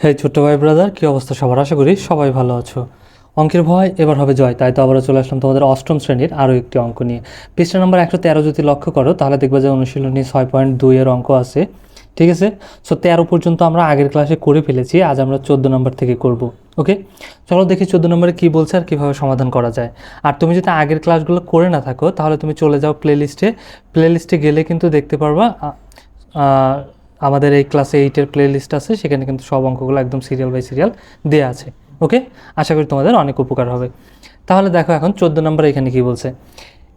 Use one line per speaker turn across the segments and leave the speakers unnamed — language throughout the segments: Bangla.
হে ছোট্ট ভাই ব্রাদার কী অবস্থা সবার? আশা করি সবাই ভালো আছো। অঙ্কের ভয় এবার হবে জয়, তাই তো আবারও চলে আসলাম তোমাদের অষ্টম শ্রেণির আরও একটি অঙ্ক নিয়ে। পৃষ্ঠা নম্বর একশো তেরো যদি লক্ষ্য করো, তাহলে দেখবে যে অনুশীলনী ছয় পয়েন্ট দুইয়ের অঙ্ক আছে। ঠিক আছে? সো তেরো পর্যন্ত আমরা আগের ক্লাসে করে ফেলেছি, আজ আমরা চোদ্দ নম্বর থেকে করব ওকে চলো দেখি চোদ্দ নম্বরে কী বলছে আর কীভাবে সমাধান করা যায়। আর তুমি যদি আগের ক্লাসগুলো করে না থাকো, তাহলে তুমি চলে যাও প্লেলিস্টে প্লেলিস্টে গেলে কিন্তু দেখতে পারবা আমাদের এই ক্লাসে এইটের প্লে লিস্ট আছে, সেখানে কিন্তু সব অঙ্কগুলো একদম সিরিয়াল বাই সিরিয়াল দেওয়া আছে ওকে আশা করি তোমাদের অনেক উপকার হবে। তাহলে দেখো এখন চোদ্দ নম্বর এখানে কি বলছে?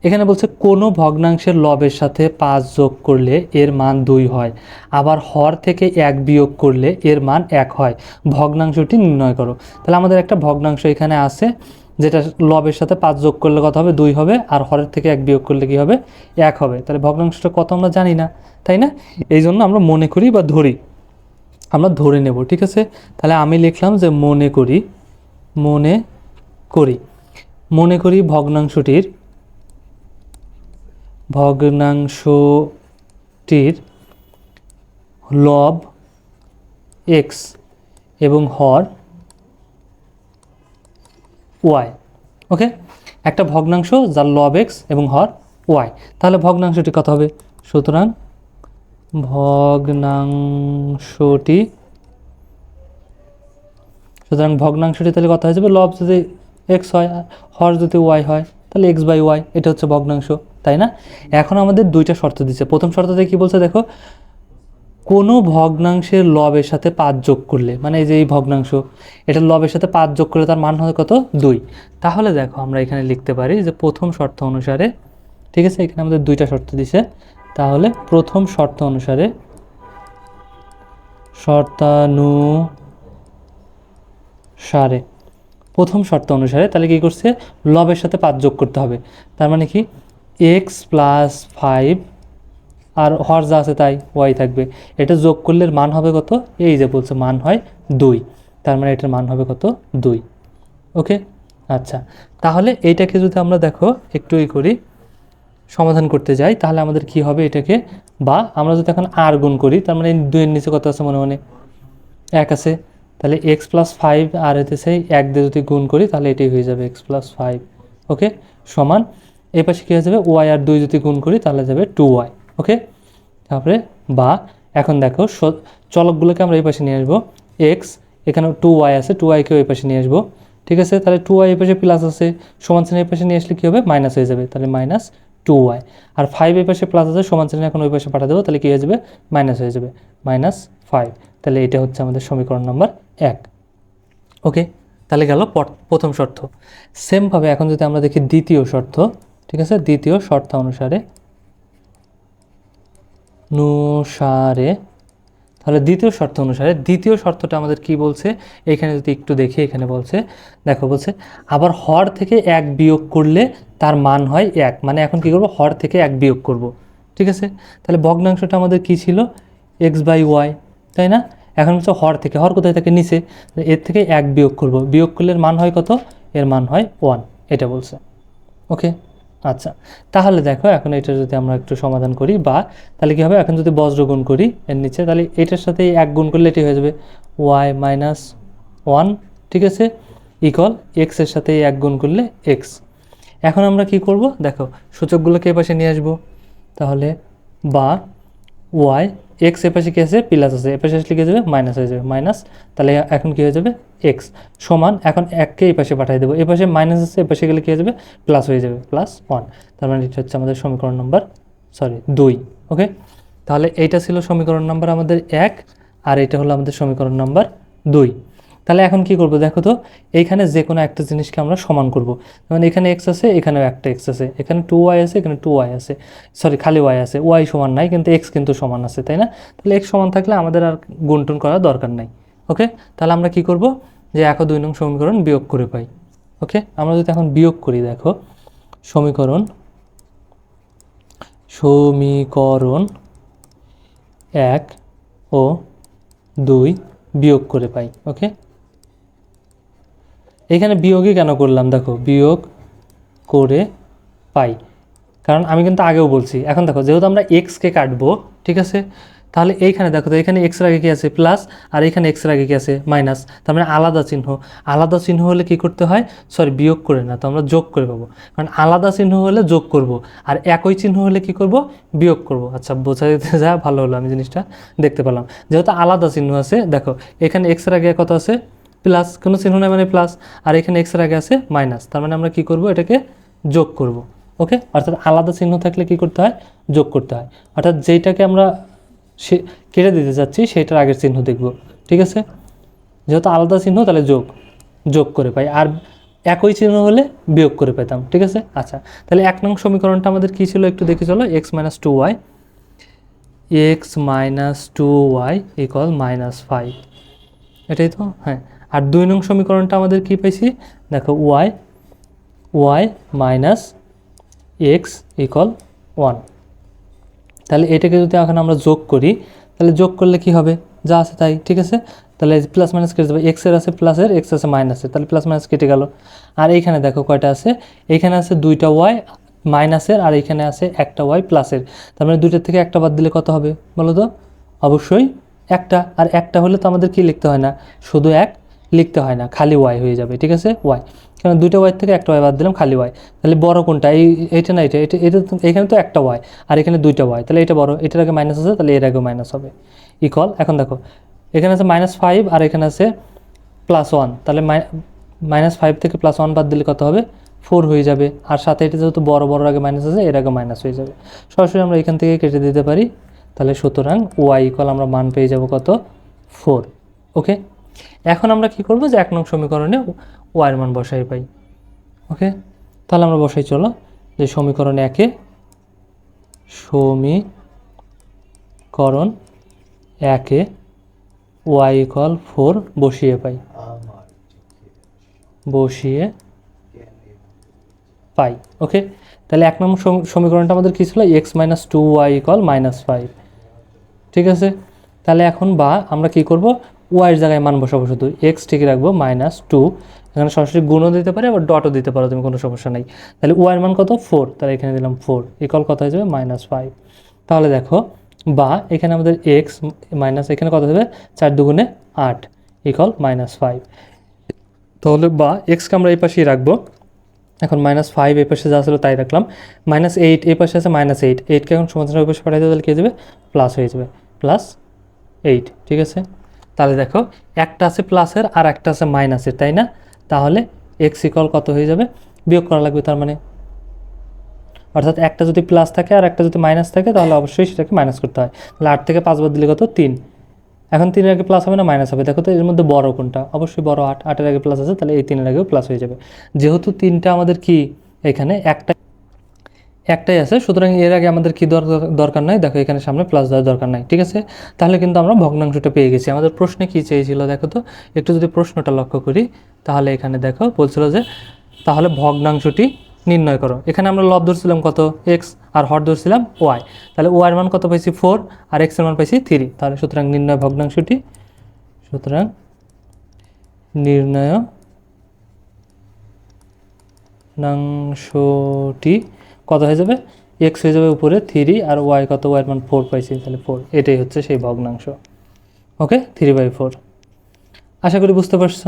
এখানে বলছে, কোনো ভগ্নাংশের লবের সাথে পাঁচ যোগ করলে এর মান দুই হয়, আবার হর থেকে এক বিয়োগ করলে এর মান এক হয়। ভগ্নাংশটি নির্ণয় করো। তাহলে আমাদের একটা ভগ্নাংশ এখানে আছে যেটা লবের সাথে পাঁচ যোগ করলে কত হবে? দুই হবে। আর হরের থেকে এক বিয়োগ করলে কি হবে? এক হবে। তাহলে ভগ্নাংশটা কত আমরা জানি না, তাই না? এই জন্য আমরা মনে করি বা ধরি। আমরা ধরে নেব, ঠিক আছে? তাহলে আমি লিখলাম যে মনে করি মনে করি। মনে করি ভগ্নাংশটির ভগ্নাংশটির লব এক্স এবং হর ওয়াই ওকে একটা ভগ্নাংশ যার লব এক্স এবং হর ওয়াই তাহলে ভগ্নাংশটি কত হবে? সুতরাং ভগ্নাংশটি সুতরাং ভগ্নাংশটি তাহলে কত হয়ে যাবে? লব যদি এক্স হয়, হর যদি ওয়াই হয়, তাহলে এক্স বাই ওয়াই এটা হচ্ছে ভগ্নাংশ, তাই না? এখন আমাদের দুইটা শর্ত দিচ্ছে। প্রথম শর্ততে কি বলছে দেখো? কোনো ভগ্নাংশের লবের সাথে পাঁচ যোগ করলে মানে এই যে এই ভগ্নাংশ এটা লবের সাথে পাঁচ যোগ করলে তার মান হয় কত? দুই। তাহলে দেখো আমরা এখানে লিখতে পারি যে প্রথম শর্ত অনুসারে, ঠিক আছে, এখানে আমাদের দুইটা শর্ত দিছে, তাহলে প্রথম শর্ত অনুসারে শর্তানুসারে, প্রথম শর্ত অনুসারে তাহলে কী করছে? লবের সাথে পাঁচ যোগ করতে হবে। তার মানে কি? এক্স প্লাস ফাইভ আর হর যা আছে তাই ওয়াই থাকবে। এটা যোগ করলে মান হবে কত? এই যে বলছে মান হয় দুই। তার মানে এটার মান হবে কত? দুই। ওকে? আচ্ছা। তাহলে এইটাকে যদি আমরা দেখো, একটু ই করি, সমাধান করতে যাই, তাহলে আমাদের কি হবে এটাকে? বা আমরা যদি এখন আর গুণ করি, তার মানে দুইয়ের নিচে কত আছে মনে মনে? এক আছে। তাহলে এক্স প্লাস ফাইভ আর এতে সেই এক দিয়ে যদি গুণ করি, তাহলে এটাই হয়ে যাবে এক্স প্লাস ফাইভ ওকে? সমান। এই পাশে কী হয়ে যাবে? ওয়াই আর দুই যদি গুণ করি, তাহলে যাবে টু ওয়াই ওকে? তারপরে বা, এখন দেখো চলকগুলোকে আমরা এই পাশে নিয়ে আসব। এক্স এখানে টু ওয়াই আছে টু ওয়াইকেও এই পাশে নিয়ে আসব। ঠিক আছে? তাহলে টু ওয়াই এই পাশে প্লাস আছে, সমান শ্রেণি এই পাশে নিয়ে আসলে কী হবে? মাইনাস হয়ে যাবে, তাহলে মাইনাস টু ওয়াই আর ফাইভ এই পাশে প্লাস আছে, সমান শ্রেণি এখন ওই পাশে পাঠা দেবো, তাহলে কী হয়ে যাবে? মাইনাস হয়ে যাবে মাইনাস ফাইভ তাহলে এটা হচ্ছে আমাদের সমীকরণ নাম্বার এক। ওকে? তাহলে গেল পর- প্রথম শর্ত। সেমভাবে এখন যদি আমরা দেখি দ্বিতীয় শর্ত, ঠিক আছে? দ্বিতীয় শর্ত অনুসারে অনুসারে, তাহলে দ্বিতীয় শর্ত অনুসারে, দ্বিতীয় শর্তটা আমাদের কি বলছে? এখানে যদি একটু দেখি, এখানে বলছে, দেখো বলছে, আবার হর থেকে এক বিয়োগ করলে তার মান হয় এক। মানে এখন কি করব? হর থেকে এক বিয়োগ করব। ঠিক আছে? তাহলে ভগ্নাংশটা আমাদের কি ছিল? এক্স বাই ওয়াই তাই না? এখন হচ্ছে হর থেকে, হর কোথায় থাকে? নিচে। এর থেকে এক বিয়োগ করব। বিয়োগ করলে মান হয় কত? এর মান হয় ওয়ান এটা বলছে। ওকে আচ্ছা তাহলে দেখো এখন এটা যদি আমরা একটু সমাধান করি, বা তাহলে কী হবে? এখন যদি বজ্র গুণ করি এর নিচে, তাহলে এটার সাথে এক গুণ করলে এটি হয়ে যাবে ওয়াই মাইনাস ওয়ান ঠিক আছে? ইকল এক্সের সাথে এক গুণ করলে এক্স এখন আমরা কি করব? দেখো, সূচকগুলোকে এ পাশে নিয়ে আসব। তাহলে বা ওয়াই এক্স এপাশে পাশে কী আছে? প্লাস আছে। এপাশে পাশে আসলে কী যাবে? মাইনাস হয়ে যাবে। মাইনাস, তাহলে এখন কী হয়ে যাবে? এক্স সমান, এখন এককে এই পাশে পাঠিয়ে দেবো। এপাশে পাশে মাইনাস আছে, এপাশে পাশে গেলে কী হয়ে যাবে? প্লাস হয়ে যাবে। Plus one. তার মানে এটা হচ্ছে আমাদের সমীকরণ নম্বর, সরি, দুই। ওকে? তাহলে এইটা ছিল সমীকরণ নাম্বার আমাদের এক, আর এটা হলো আমাদের সমীকরণ নম্বর দুই। তাহলে এখন কি করব? দেখো তো, এইখানে যে কোনো একটা জিনিসকে আমরা সমান করব। যেমন এখানে এক্স আছে, এখানেও একটা এক্স আছে। এখানে টু ওয়াই আছে, এখানে টু ওয়াই আছে। সরি খালি ওয়াই আছে। ওয়াই সমান নাই, কিন্তু এক্স কিন্তু সমান আছে, তাই না? তাহলে এক্স সমান থাকলে আমাদের আর গুণটুন করার দরকার নাই। ওকে তাহলে আমরা কি করব? যে এক দুই নং সমীকরণ বিয়োগ করে পাই। ওকে আমরা যদি এখন বিয়োগ করি, দেখো, সমীকরণ সমীকরণ এক ও দুই বিয়োগ করে পাই। ওকে এখানে বিয়োগই কেন করলাম? দেখো, বিয়োগ করে পাই। কারণ আমি কিন্তু আগেও বলছি। এখন দেখো, যেহেতু আমরা এক্সকে কাটবো, ঠিক আছে? তাহলে এইখানে দেখো তো, এখানে এক্সের আগে কী আছে? প্লাস আর এখানে এক্সের আগে কী আছে? মাইনাস তার মানে আলাদা চিহ্ন। আলাদা চিহ্ন হলে কি করতে হয়? সরি বিয়োগ করে না, তো আমরা যোগ করে পাবো। কারণ আলাদা চিহ্ন হলে যোগ করব, আর একই চিহ্ন হলে কি করব? বিয়োগ করব। আচ্ছা বোঝা যেতে যা, ভালো হলো আমি জিনিসটা দেখতে পেলাম। যেহেতু আলাদা চিহ্ন আছে, দেখো, এখানে এক্সের আগে কত আছে? প্লাস কোনো চিহ্ন নেই মানে প্লাস আর এখানে এক্সের আগে আছে মাইনাস তার মানে আমরা কি করব? এটাকে যোগ করব ওকে অর্থাৎ আলাদা চিহ্ন থাকলে কি করতে হয়? যোগ করতে হয়। অর্থাৎ যেইটাকে আমরা সে, কেটে দিতে চাচ্ছি সেইটার আগের চিহ্ন দেখব, ঠিক আছে? যেহেতু আলাদা চিহ্ন, তাহলে যোগ যোগ করে পাই। আর একই চিহ্ন হলে বিয়োগ করে পেতাম, ঠিক আছে? আচ্ছা তাহলে এক নং সমীকরণটা আমাদের কী ছিল একটু দেখে চলো x minus two y x minus two y equal minus five এটাই তো? হ্যাঁ আর দুই নং সমীকরণটা আমাদের কী পাইছি? দেখো y y minus x equal one তাহলে এটাকে যদি এখন আমরা যোগ করি, তাহলে যোগ করলে কি হবে? যা আছে তাই, ঠিক আছে? তাহলে প্লাস মাইনাস কেটে যাবে এক্সের আছে প্লাসের এক্স আছে মাইনাসের তাহলে প্লাস মাইনাস কেটে গেল। আর এইখানে দেখো কয়টা আছে? এইখানে আছে দুইটা ওয়াই মাইনাসের আর এইখানে আছে একটা ওয়াই প্লাসের তার মানে দুইটার থেকে একটা বাদ দিলে কত হবে? বলো তো? অবশ্যই একটা। আর একটা হলে তো আমাদের কি লিখতে হয় না? শুধু এক লিখতে হয় না, খালি ওয়াই হয়ে যাবে, ঠিক আছে? ওয়াই কারণ দুইটা ওয়াই থেকে একটা ওয়াই বাদ দিলাম, খালি ওয়াই তাহলে বড় কোনটা? এই, এটা না, এটা এটা এটা এখানে তো একটা ওয়াই আর এখানে দুইটা ওয়াই তাহলে এটা বড়, এটার আগে মাইনাস আছে, তাহলে এর আগেও মাইনাস হবে। ইকল এখন দেখো, এখানে আছে মাইনাস ফাইভ আর এখানে আছে প্লাস ওয়ান তাহলে মাইনাস ফাইভ থেকে প্লাস ওয়ান বাদ দিলে কত হবে? ফোর হয়ে যাবে। আর সাথে এটা যেহেতু বড় বড় আগে মাইনাস আছে, এর আগে মাইনাস হয়ে যাবে। সরাসরি আমরা এখান থেকে কেটে দিতে পারি। তাহলে সুতরাং ওয়াই ইকল আমরা মান পেয়ে যাব কত? ফোর ওকে এখন আমরা কি করব যে এক নং সমীকরণে ওয়াইয়ের মান বসাই পাই। ওকে? তাহলে আমরা বসাই, চলো। যে সমীকরণ একে সমীকরণ একে ওয়াই ইকুয়াল ফোর বসিয়ে পাই। বসিয়ে পাই। ওকে? তাহলে এক নম্বর সমীকরণটা আমাদের কী ছিল? X minus two y equal minus five ঠিক আছে? তাহলে এখন বা আমরা কি করব? ওয়াইয়ের জায়গায় মান বসাবো শুধু এক্স ঠিক রাখব মাইনাস টু এখানে সরাসরি গুণও দিতে পারে, আবার ডটও দিতে পারো, তুমি কোনো সমস্যা নেই। তাহলে ওয়াইয়ের মান কত? ফোর তাহলে এখানে দিলাম ফোর ইকুয়াল কত হয়ে যাবে? মাইনাস ফাইভ তাহলে দেখো, বা এখানে আমাদের এক্স মাইনাস এখানে কত হবে? চার দুগুণে আট। ইকুয়াল মাইনাস ফাইভ তাহলে বা এক্সকে আমরা এই পাশেই রাখব। এখন মাইনাস ফাইভ এই পাশে যা ছিল তাই রাখলাম। মাইনাস এইট এই পাশে আছে মাইনাস এইট এইটকে এখন সমাধান ওই পাশে পাঠাই দেবো তাহলে কী যাবে? প্লাস হয়ে যাবে। প্লাস এইট ঠিক আছে? তাহলে দেখো, একটা আছে প্লাসের আর একটা আছে মাইনাসের তাই না? তাহলে এক্স ইকল কত হয়ে যাবে? বিয়োগ করা লাগবে তার মানে। অর্থাৎ একটা যদি প্লাস থাকে আর একটা যদি মাইনাস থাকে, তাহলে অবশ্যই সেটাকে মাইনাস করতে হয়। তাহলে আট থেকে পাঁচবার দিলে কত? তিন। এখন তিনের আগে প্লাস হবে না মাইনাস হবে? দেখো তো, এর মধ্যে বড় কোনটা? অবশ্যই বড় আট। আটের আগে প্লাস আছে, তাহলে এই তিনের আগেও প্লাস হয়ে যাবে। যেহেতু তিনটা আমাদের কি? এখানে একটা একটাই আছে, সুতরাং এর আগে আমাদের কি দরকার নাই? দেখো এখানে সামনে প্লাস দেওয়ার দরকার নাই, ঠিক আছে? তাহলে কিন্তু আমরা ভগ্নাংশটা পেয়ে গেছি। আমাদের প্রশ্নে কি চেয়েছিল দেখো তো? একটু যদি প্রশ্নটা লক্ষ্য করি, তাহলে এখানে দেখো বলছিল যে, তাহলে ভগ্নাংশটি নির্ণয় করো। এখানে আমরা লব ধরছিলাম কত? এক্স আর হট ধরছিলাম ওয়াই তাহলে ওয়াইয়ের মান কত পাইছি? ফোর আর এক্সের মান পাইছি থ্রি তাহলে সুতরাং নির্ণয় ভগ্নাংশটি, সুতরাং নির্ণয় ভগ্নাংশটি কত হয়ে যাবে? এক্স হয়ে যাবে উপরে থ্রি আর ওয়াই কত? ওয়াই মান ফোর পাইছি, তাহলে ফোর এটাই হচ্ছে সেই ভগ্নাংশ। ওকে থ্রি বাই ফোর আশা করি বুঝতে পারছ।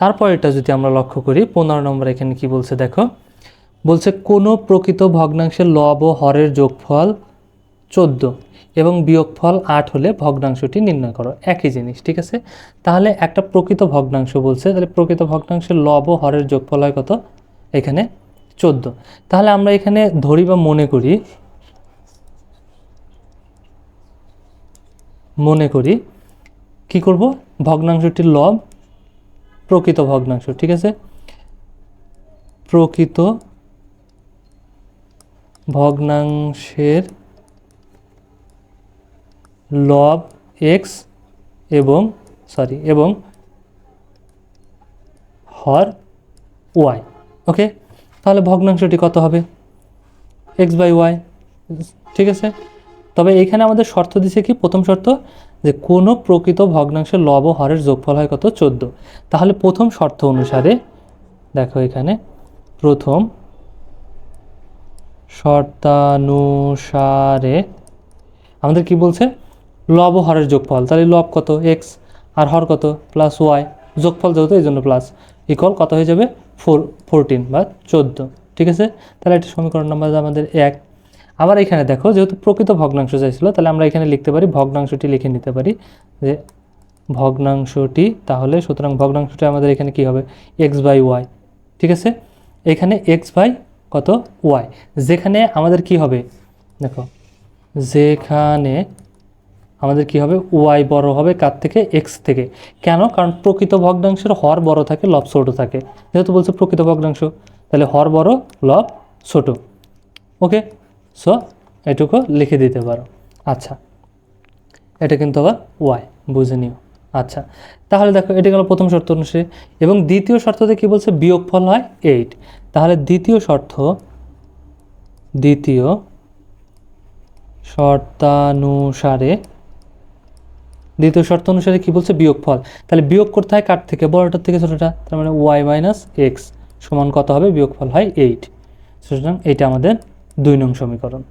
তারপর এটা যদি আমরা লক্ষ্য করি, পনেরো নম্বর এখানে কি বলছে দেখো? বলছে, কোনো প্রকৃত ভগ্নাংশের লব ও হরের যোগফল চোদ্দ এবং বিয়োগফল আট হলে ভগ্নাংশটি নির্ণয় করো। একই জিনিস, ঠিক আছে? তাহলে একটা প্রকৃত ভগ্নাংশ বলছে, তাহলে প্রকৃত ভগ্নাংশের লব ও হরের যোগফল হয় কত? এখানে চোদ্দ। তাহলে আমরা এখানে ধরি বা মনে করি মনে করি, কি করব? ভগ্নাংশটির লব, প্রকৃত ভগ্নাংশ, ঠিক আছে? প্রকৃত ভগ্নাংশের লব এক্স এবং সরি এবং হর ওয়াই ওকে তাহলে ভগ্নাংশটি কত হবে? এক্স বাই ওয়াই ঠিক আছে? তবে এইখানে আমাদের শর্ত দিছে কি? প্রথম শর্ত যে কোনো প্রকৃত ভগ্নাংশের লব হরের যোগফল হয় কত? চোদ্দ। তাহলে প্রথম শর্ত অনুসারে, দেখো এখানে, প্রথম শর্তানুসারে আমাদের কি বলছে? লব হরের যোগফল। তাহলে লব কত? এক্স আর হর কত? প্লাস ওয়াই যোগফল যেহেতু এই জন্য প্লাস ইকল কত হয়ে যাবে? ফোর, ফোরটিন বা চোদ্দ। ঠিক আছে? তাহলে এটা সমীকরণ নাম্বার আমাদের এক। আবার এখানে দেখো, যেহেতু প্রকৃত ভগ্নাংশ চাইছিল, তাহলে আমরা এখানে লিখতে পারি, ভগ্নাংশটি লিখে নিতে পারি যে ভগ্নাংশটি, তাহলে সুতরাং ভগ্নাংশটি আমাদের এখানে কি হবে? X by y. ঠিক আছে? এখানে এক্স বাই কত? ওয়াই। যেখানে আমাদের কি হবে? দেখো, যেখানে আমাদের কি হবে? ওয়াই বড় হবে কার থেকে? এক্স থেকে। কেন? কারণ প্রকৃত ভগ্নাংশের হর বড় থাকে, লব ছোট থাকে। যেহেতু বলছে প্রকৃত ভগ্নাংশ, তাহলে হর বড়, লব ছোট। ওকে? সো এটুকু লিখে দিতে পারো। আচ্ছা। এটা কিন্তু আবার ওয়াই বুঝে নিও। আচ্ছা। তাহলে দেখো, এটা গেল প্রথম শর্ত অনুসারে। এবং দ্বিতীয় শর্ততে কি বলছে? বিয়োগফল হয় এইট তাহলে দ্বিতীয় শর্ত, দ্বিতীয় শর্তানুসারে দ্বিতীয় শর্ত অনুসারে কি বলছে? বিয়োগফল। তাহলে বিয়োগ করতে হয় কার থেকে? বড়টার থেকে ছোটোটা। তার মানে ওয়াই মাইনাস এক্স সমান কত হবে? বিয়োগফল হয় এইট সুতরাং এইটা আমাদের দুই নং সমীকরণ।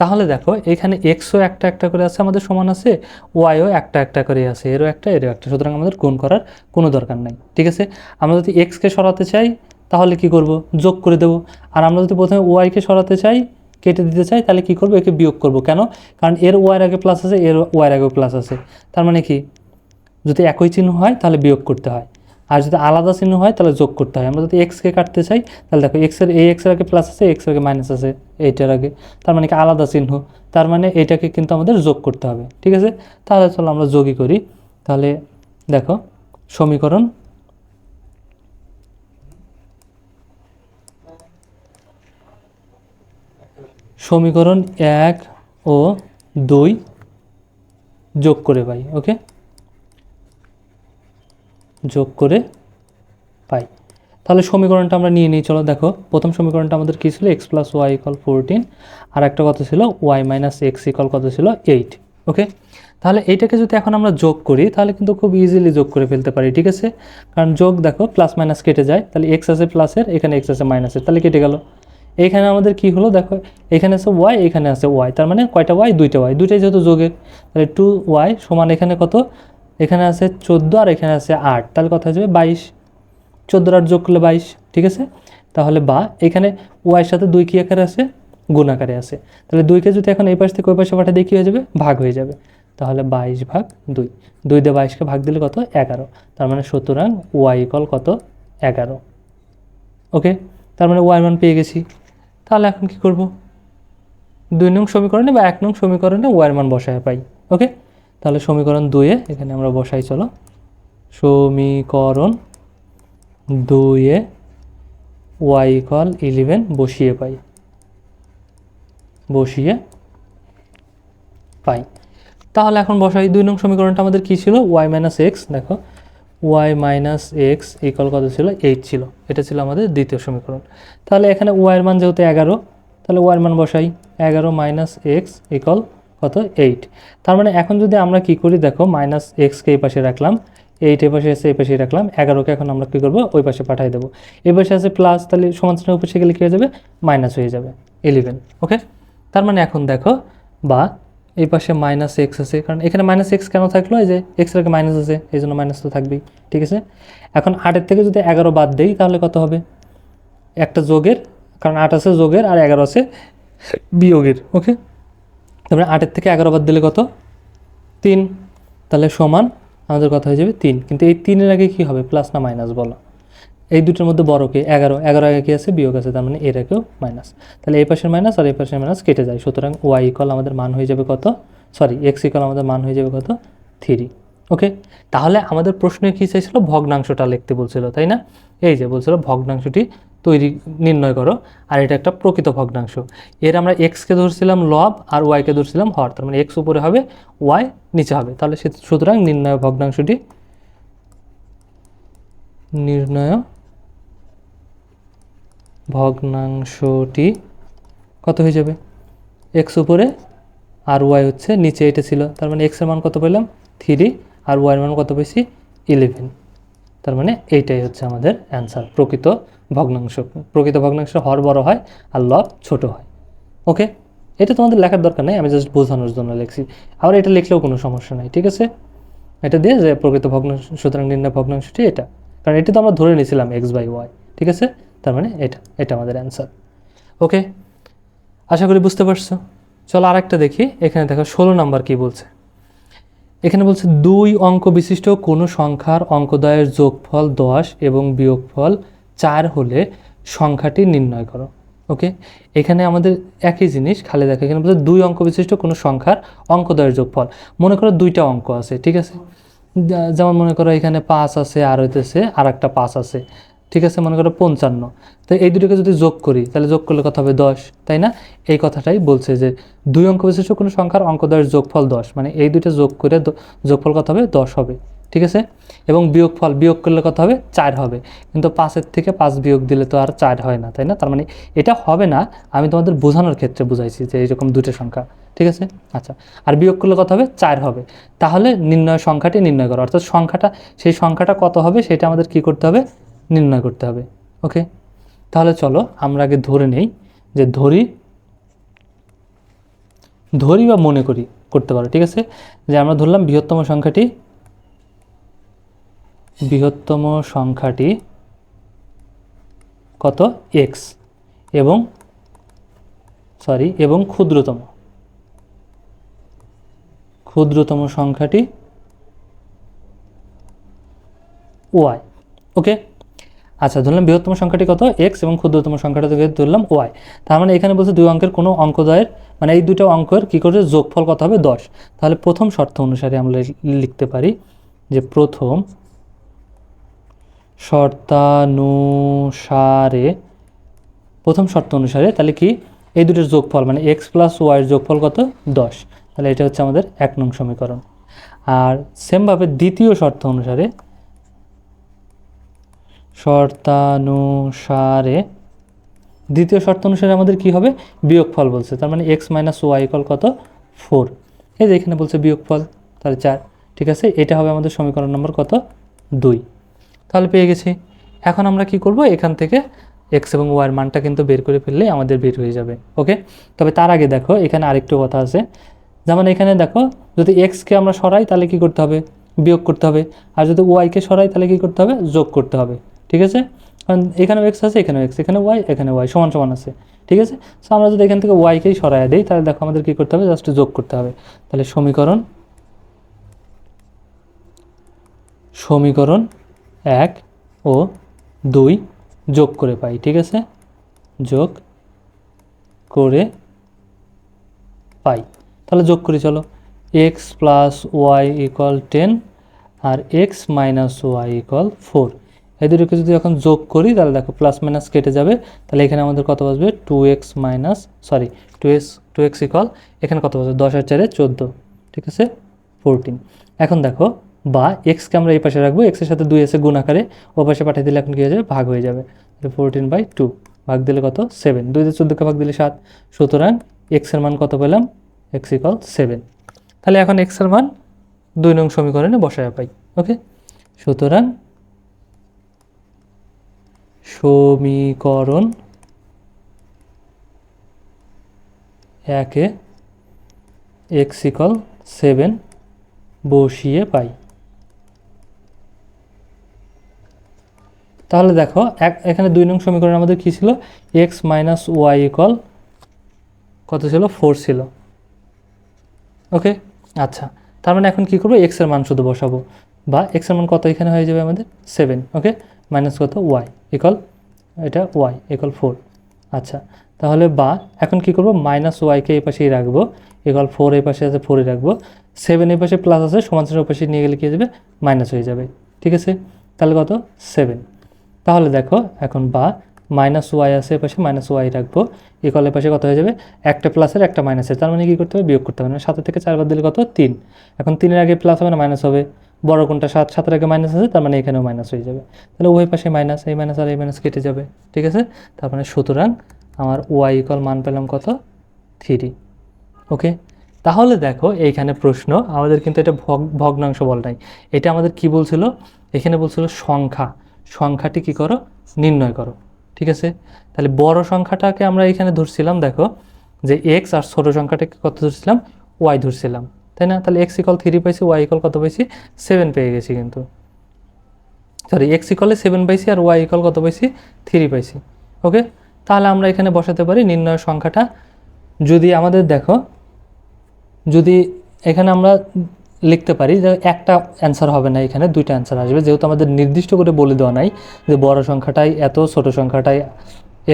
তাহলে দেখো, এখানে এক্সও একটা একটা করে আছে, আমাদের সমান আছে ওয়াইও একটা একটা করে আছে, এরও একটা এরও একটা। সুতরাং আমাদের গুণ করার কোনো দরকার নাই, ঠিক আছে? আমরা যদি এক্সকে সরাতে চাই, তাহলে কি করব? যোগ করে দেব। আর আমরা যদি প্রথমে ওয়াইকে সরাতে চাই কেটে দিতে চাই, তাহলে কি করব? একে বিয়োগ করব। কেন? কারণ এর ওয়াইয়ের আগে প্লাস আছে, এর ওয়ার আগেও প্লাস আছে। তার মানে কি? যদি একই চিহ্ন হয়, তাহলে বিয়োগ করতে হয়। আর যদি আলাদা চিহ্ন হয়, তাহলে যোগ করতে হয়। আমরা যদি এক্সকে কাটতে চাই, তাহলে দেখো এক্সের এই এক্সের আগে প্লাস আছে এক্সের আগে মাইনাস আছে, এইটার আগে। তার মানে কি? আলাদা চিহ্ন। তার মানে এটাকে কিন্তু আমাদের যোগ করতে হবে। ঠিক আছে? তাহলে চলো আমরা যোগই করি। তাহলে দেখো, সমীকরণ সমীকরণ এক ও দুই যোগ করে পাই, ওকে? যোগ করে পাই। তাহলে সমীকরণটা আমরা নিয়ে নিই, চলো দেখো। প্রথম সমীকরণটা আমাদের কী ছিল? X plus y equal fourteen আর একটা কত ছিল ওয়াই মাইনাস এক্স ইকল কত ছিল? Eight okay? তাহলে এইটাকে যদি এখন আমরা যোগ করি, তাহলে কিন্তু খুব ইজিলি যোগ করে ফেলতে পারি, ঠিক আছে? কারণ যোগ দেখো প্লাস মাইনাস কেটে যায়। তাহলে এক্স আছে প্লাসের এখানে এক্স আছে মাইনাসের তাহলে কেটে গেল। এখানে আমাদের কি হলো? দেখো, এখানে আছে ওয়াই এখানে আছে ওয়াই তার মানে কয়টা ওয়াই দুইটা ওয়াই দুইটাই যেহেতু যোগের তাহলে টু ওয়াই সমান এখানে কত? এখানে আছে চোদ্দ আর এখানে আছে আট। তাহলে কথা যাবে? বাইশ। চোদ্দোর আট যোগ করলে বাইশ, ঠিক আছে? তাহলে বা, এখানে ওয়াইয়ের সাথে দুই কি আকারে আছে? গুণ আকারে আছে। তাহলে দুইকে যদি এখন এই পাশ থেকে ওই পাশে দিয়ে কী হয়ে যাবে? ভাগ হয়ে যাবে। তাহলে বাইশ ভাগ দুই। দুই দিয়ে বাইশকে ভাগ দিলে কত? এগারো। তার মানে সুতরাং ওয়াই কল কত? এগারো। ওকে তার মানে ওয়াই মান পেয়ে গেছি। তাহলে এখন কি করব? দুই নং সমীকরণে বা এক নং সমীকরণে ওয়াই মান বসায় পাই, ওকে? তাহলে সমীকরণ দুয়ে এখানে আমরা বসাই, চলো। সমীকরণ দুইয়ে ওয়াই ইকল ইলেভেন বসিয়ে পাই বসিয়ে পাই। তাহলে এখন বসাই দুই নং সমীকরণটা আমাদের কী ছিল? ওয়াই মাইনাস এক্স, দেখো। ওয়াই মাইনাস এক্স ইকল কত ছিল? এইট ছিল। এটা ছিল আমাদের দ্বিতীয় সমীকরণ। তাহলে এখানে ওয়াইয়ের মান যেহেতু এগারো, তাহলে ওয়াইয়ের মান বসাই। এগারো মাইনাস এক্স ইকল কত? এইট তার মানে এখন যদি আমরা কি করি, দেখো মাইনাস এক্সকে এই পাশে রাখলাম এইট এই পাশে আছে, এই পাশে রাখলাম, এগারোকে এখন আমরা কী করব? ওই পাশে পাঠাই দেবো। এই পাশে আছে প্লাস তাহলে সমান ওই পাশে গেলে কী হয়ে যাবে? মাইনাস হয়ে যাবে। ইলেভেন ওকে তার মানে এখন দেখো, বা এই পাশে মাইনাস এক্স আছে। কারণ এখানে মাইনাস এক্স কেন থাকল? এই যে এক্সের আগে মাইনাস আছে, এই জন্য মাইনাস তো থাকবেই, ঠিক আছে? এখন আটের থেকে যদি এগারো বাদ দেই, তাহলে কত হবে? একটা যোগের, কারণ আট আছে যোগের, আর এগারো আছে বিয়োগের ওকে তারপরে আটের থেকে এগারো বাদ দিলে কত? তিন। তাহলে সমান আমাদের কথা হয়ে যাবে তিন। কিন্তু এই তিনের আগে কি হবে? প্লাস না মাইনাস বলো। এই দুটোর মধ্যে বড় কে? এগারো। এগারো আগে কি আছে? বিয়োগ আছে, তার মানে এর আগেও মাইনাস তাহলে এই পাশের মাইনাস আর এই পাশের মাইনাস কেটে যায়। সুতরাং ওয়াই ইকল আমাদের মান হয়ে যাবে কত? সরি এক্স ইকল আমাদের মান হয়ে যাবে কত? থ্রি ওকে তাহলে আমাদের প্রশ্নে কী চাইছিল? ভগ্নাংশটা লিখতে বলছিল, তাই না? এই যে বলছিল, ভগ্নাংশটি তৈরি, নির্ণয় করো। আর এটা একটা প্রকৃত ভগ্নাংশ। এর আমরা এক্সকে ধরছিলাম লব আর ওয়াইকে ধরছিলাম হর। তার মানে এক্স উপরে হবে ওয়াই নিচে হবে। তাহলে সুতরাং নির্ণয় ভগ্নাংশটি নির্ণয় ভগ্নাংশটি কত হয়ে যাবে? এক্স উপরে আর ওয়াই হচ্ছে নিচে, এটা ছিল। তার মানে এক্সের মান কত পেলাম? থ্রি আর ওয়াইয়ের মান কত পেয়েছি? ইলেভেন তার মানে এইটাই হচ্ছে আমাদের অ্যান্সার প্রকৃত ভগ্নাংশ। প্রকৃত ভগ্নাংশ হর বড় হয় আর লব ছোট হয়। ওকে এটা তোমাদের লেখার দরকার নেই, আমি জাস্ট বোঝানোর জন্য লিখছি। আবার এটা লিখলেও কোনো সমস্যা নাই, ঠিক আছে? এটা দিয়ে যে প্রকৃত ভগ্নাংশ, সুতরাং নির্ণয় ভগ্নাংশটি এটা। কারণ এটা তো আমরা ধরে নিয়েছিলাম এক্স বাই ওয়াই ঠিক আছে? তার মানে এটা এটা আমাদের অ্যান্সার ওকে আশা করি বুঝতে পারছ। চলো আরেকটা দেখি। এখানে দেখো, ষোলো নাম্বার কি বলছে? এখানে বলছে, দুই অঙ্ক বিশিষ্ট কোনো সংখ্যার অঙ্কদয়ের যোগফল দশ এবং বিয়োগফল চার হলে সংখ্যাটি নির্ণয় করো। ওকে এখানে আমাদের একই জিনিস, খালি দেখো, এখানে বলছে, দুই অঙ্ক বিশিষ্ট কোনো সংখ্যার অঙ্কদয়ের যোগফল। মনে করো দুইটা অঙ্ক আছে, ঠিক আছে? যেমন মনে করো এখানে পাঁচ আছে, আর হইতেছে আর একটা পাঁচ আছে। ঠিক আছে, মনে করো পঞ্চান্ন। তো এই দুটোকে যদি যোগ করি, তাহলে যোগ করলে কথা হবে? দশ, তাই না? এই কথাটাই বলছে যে দুই অঙ্ক বিশিষ্ট কোনো সংখ্যার অঙ্ক দশ যোগফল দশ মানে এই দুটো যোগ করে যোগফল কথা হবে? দশ হবে, ঠিক আছে? এবং বিয়োগফল, বিয়োগ করলে কত হবে? চার হবে। কিন্তু পাঁচের থেকে পাঁচ বিয়োগ দিলে তো আর চার হয় না, তাই না? তার মানে এটা হবে না, আমি তোমাদের বোঝানোর ক্ষেত্রে বুঝাইছি যে এইরকম দুটো সংখ্যা, ঠিক আছে? আচ্ছা আর বিয়োগ করলে কত হবে? চার হবে। তাহলে নির্ণয় সংখ্যাটি নির্ণয় করো। অর্থাৎ সংখ্যাটা, সেই সংখ্যাটা কত হবে? সেটা আমাদের কি করতে হবে? নির্ণয় করতে হবে ওকে তাহলে চলো আমরা আগে ধরে নেই যে ধরি ধরি বা মনে করি, করতে পারো, ঠিক আছে? যে আমরা ধরলাম বৃহত্তম সংখ্যাটি বৃহত্তম সংখ্যাটি কত? এক্স এবং সরি এবং ক্ষুদ্রতম। ক্ষুদ্রতম সংখ্যাটি ওয়াই ওকে আচ্ছা ধরলাম বৃহত্তম সংখ্যাটি কত? এক্স এবং ক্ষুদ্রতম সংখ্যাটা ধরলাম ওয়াই তার মানে এখানে বলছে দুই অঙ্কের কোনো অঙ্কদয়ের মানে এই দুটো অঙ্কের কী করে যোগফল কত হবে? দশ। তাহলে প্রথম শর্ত অনুসারে আমরা লিখতে পারি যে প্রথম শর্তানুসারে, প্রথম শর্ত অনুসারে তাহলে কি? এই দুটোর যোগফল মানে এক্স প্লাস ওয়াইয়ের যোগফল কত? দশ। তাহলে এটা হচ্ছে আমাদের এক নং সমীকরণ। আর সেমভাবে দ্বিতীয় শর্ত অনুসারে শর্তানুসারে, দ্বিতীয় শর্ত অনুসারে আমাদের কি হবে? বিয়োগফল বলছে। তার মানে এক্স মাইনাস ওয়াই ইকল কত? ফোর এই যে এখানে বলছে বিয়োগফল, তাহলে চার। ঠিক আছে? এটা হবে আমাদের সমীকরণ নম্বর কত? দুই। তাহলে পেয়ে গেছি। এখন আমরা কি করব? এখান থেকে এক্স এবং ওয়াইয়ের মানটা কিন্তু বের করে ফেললে আমাদের বের হয়ে যাবে। ওকে? তবে তার আগে দেখো, এখানে আরেকটু কথা আছে। যেমন এখানে দেখো, যদি এক্সকে আমরা সরাই, তাহলে কি করতে হবে? বিয়োগ করতে হবে। আর যদি ওয়াইকে সরাই, তাহলে কি করতে হবে? যোগ করতে হবে। ঠিক আছে? কারণ এখানেও এক্স আছে, এখানেও এক্স এখানে ওয়াই এখানে ওয়াই সমান সমান আছে। ঠিক আছে? সো আমরা যদি এখান থেকে ওয়াইকেই সরাই দিই, তাহলে দেখো আমাদের কী করতে হবে? জাস্ট যোগ করতে হবে। তাহলে সমীকরণ সমীকরণ এক ও দুই যোগ করে পাই, ঠিক আছে? যোগ করে পাই। তাহলে যোগ করি, চলো। X plus y equal ten আর x minus y equal four এই দুটোকে যদি এখন যোগ করি, তাহলে দেখো প্লাস মাইনাস কেটে যাবে। তাহলে এখানে আমাদের কত বসবে? Two x minus sorry two x two x equal এখানে কত বসবে? দশ আর চারে চোদ্দ, ঠিক আছে? ফোরটিন এখন দেখো, বা এক্সকে আমরা এই পাশে রাখব এক্সের সাথে দুই এসে গুণ আকারে, ও পাশে পাঠিয়ে দিলে এখন কী হয়ে যাবে? ভাগ হয়ে যাবে। ফোরটিন বাই টু ভাগ দিলে কত? সেভেন দুই দিয়ে চোদ্দোকে ভাগ দিলে সাত। সুতরাং এক্সের মান কত পেলাম? এক্স ইকাল সেভেন তাহলে এখন এক্সের মান দুই নং সমীকরণে বসায় পাই ওকে সুতরাং সমীকরণ একে এক্স ইকাল সেভেন বসিয়ে পাই। তাহলে দেখো, এক, এখানে দুই নং সমীকরণ আমাদের কী ছিল? এক্স মাইনাস ওয়াই ইকল কত ছিল? ফোর ছিল। ওকে আচ্ছা। তার মানে এখন কী করব? এক্সের মান শুধু বসাবো। বা এক্সের মান কত এখানে হয়ে যাবে আমাদের? সেভেন ওকে মাইনাস কত? ওয়াই ইকল এটা ওয়াই ইকল ফোর আচ্ছা তাহলে বা, এখন কি করব? মাইনাস ওয়াইকে এই পাশেই রাখব ইকল ফোর এই পাশে আছে ফোরই রাখব। সেভেন এই পাশে প্লাস আছে, সমান সমান পাশে নিয়ে গেলে কী যাবে? মাইনাস হয়ে যাবে, ঠিক আছে? তাহলে কত? সেভেন তাহলে দেখো, এখন বা মাইনাস ওয়াই আছে পাশে মাইনাস ওয়াই রাখব ইকলের পাশে কত হয়ে যাবে? একটা প্লাসের একটা মাইনাসের তার মানে কী করতে হবে? বিয়োগ করতে হবে মানে সাতের থেকে চারবার দিলে কত? তিন। এখন তিনের আগে প্লাস হবে না মাইনাস হবে। বড় কোনটা সাত, সাতের আগে মাইনাস আছে, তার মানে এখানেও মাইনাস হয়ে যাবে। তাহলে উভয় পাশে মাইনাস এই মাইনাস আর এই মাইনাস কেটে যাবে, ঠিক আছে? তার মানে সুতরাং আমার ওয়াই ইকল মান পেলাম কত? Three okay? তাহলে দেখো, এইখানে প্রশ্ন, আমাদের কিন্তু এটা ভগ, ভগ্নাংশ বল নাই। এটা আমাদের কি বলছিল? এখানে বলছিল সংখ্যা। সংখ্যাটি কি করো? নির্ণয় করো, ঠিক আছে? তাহলে বড় সংখ্যাটাকে আমরা এখানে ধরছিলাম, দেখো, যে এক্স আর ছোটো সংখ্যাটাকে কত ধরছিলাম? ওয়াই ধরছিলাম। তাই না? তাহলে এক্স ইকল থ্রি পাইছি ওয়াই ইকল কত পাইছি? সেভেন পেয়ে গেছি কিন্তু। সরি এক্স ইকলে সেভেন পাইছি আর ওয়াই ইকল কত পাইছি? থ্রি পাইছি। ওকে তাহলে আমরা এখানে বসাতে পারি নির্ণয় সংখ্যাটা। যদি আমাদের দেখো, যদি এখানে আমরা লিখতে পারি যে একটা অ্যান্সার হবে না এখানে, দুইটা অ্যান্সার আসবে। যেহেতু আমাদের নির্দিষ্ট করে বলে দেওয়া নাই যে বড় সংখ্যাটাই এত, ছোট সংখ্যাটাই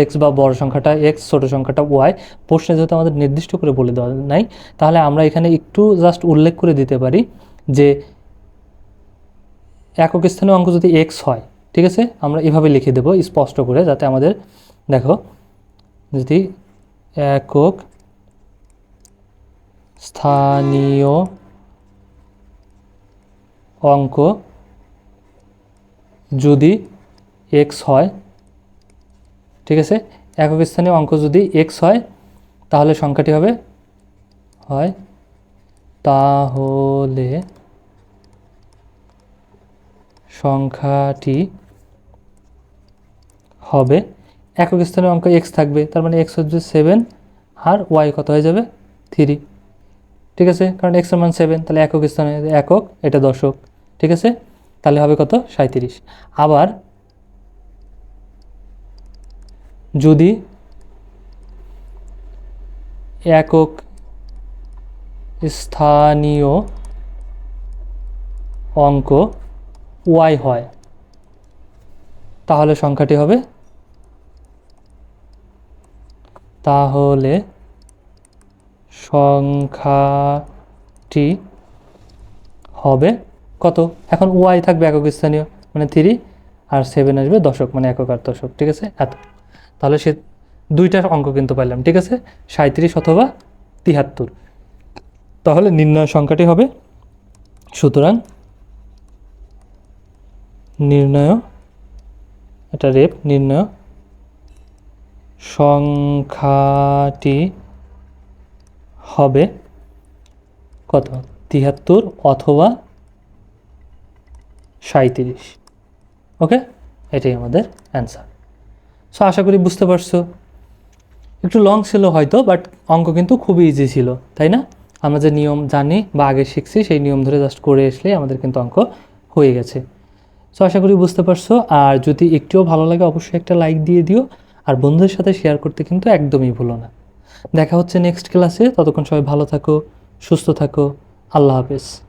এক্স বা বড় সংখ্যাটা এক্স ছোট সংখ্যাটা ওয়াই প্রশ্নে যেহেতু আমাদের নির্দিষ্ট করে বলে দেওয়া নাই, তাহলে আমরা এখানে একটু জাস্ট উল্লেখ করে দিতে পারি যে একক স্থানীয় অঙ্ক যদি এক্স হয়, ঠিক আছে? আমরা এভাবে লিখে দেবো স্পষ্ট করে যাতে আমাদের, দেখো, যদি একক স্থানীয় অঙ্ক যদি এক্স হয় ঠিক আছে? একক স্থানীয় অঙ্ক যদি এক্স হয়, তাহলে সংখ্যাটি হবে, হয় তাহলে সংখ্যাটি হবে, একক স্থানীয় অঙ্ক এক্স থাকবে, তার মানে এক্স হচ্ছে সেভেন আর ওয়াই কত হয়ে যাবে? থ্রি ঠিক আছে? কারণ এক্সের মান সেভেন তাহলে একক স্থানে একক, এটা দশক, ঠিক আছে? তাহলে হবে কত? সাঁত্রিশ আবার যদি একক স্থানীয় অঙ্ক ওয়াই হয়, তাহলে সংখ্যাটি হবে তাহলে সংখ্যাটি হবে কত? এখন ওয়াই থাকবে একক স্থানীয় মানে থ্রি আর সেভেন আসবে দশক মানে একক আর দশক, ঠিক আছে? এত। তাহলে সে দুইটা অঙ্ক কিন্তু পাইলাম, ঠিক আছে? সাঁত্রিশ অথবা তিহাত্তর। তাহলে নির্ণয় সংখ্যাটি হবে, সুতরাং নির্ণয় এটা রেপ, নির্ণয় সংখ্যাটি হবে কত? তিহাত্তর অথবা সাঁত্রিশ ওকে? এটাই আমাদের অ্যান্সার সো আশা করি বুঝতে পারছ। একটু লং ছিল হয়তো বাট অঙ্ক কিন্তু খুবই ইজি ছিল, তাই না? আমরা যে নিয়ম জানি বা আগে শিখছি, সেই নিয়ম ধরে জাস্ট করে আসলেই আমাদের কিন্তু অঙ্ক হয়ে গেছে। সো আশা করি বুঝতে পারছ। আর যদি একটুও ভালো লাগে, অবশ্যই একটা লাইক দিয়ে দিও। আর বন্ধুদের সাথে শেয়ার করতে কিন্তু একদমই ভুলো না। দেখা হচ্ছে নেক্সট ক্লাসে ততক্ষণ সবাই ভালো থাকো, সুস্থ থাকো। আল্লাহ হাফেজ।